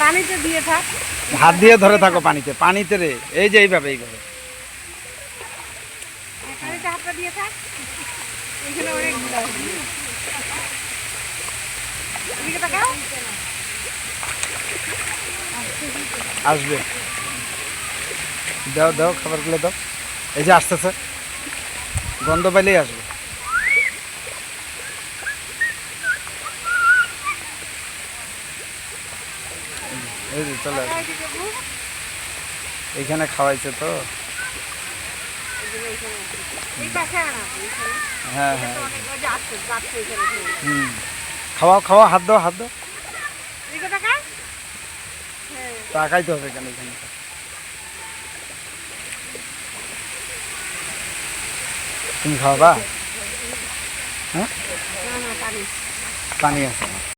পানিতে দিয়ে থাক। হাত দিয়ে ধরে থাকো পানিতে পানিতে রে এই যে এইভাবে এইভাবে। পানিতে হাতটা দিয়ে থাক এখানে অনেক আসবে। দাও দাও খাবারগুলো দাও। এই যে আসতেছে। গন্ধ পাইলেই আসবে। এই যে চলে। এইখানে খাওয়াইছে তো। হ্যাঁ হ্যাঁ। হুম। খাওয়াও খাওয়া হাত দাও হাত দাও। হ্যাঁ। তাকাইতে হবে কেন এখানে? তুমি খাওয়াবা? হ্যাঁ। না পানি। পানি আছে।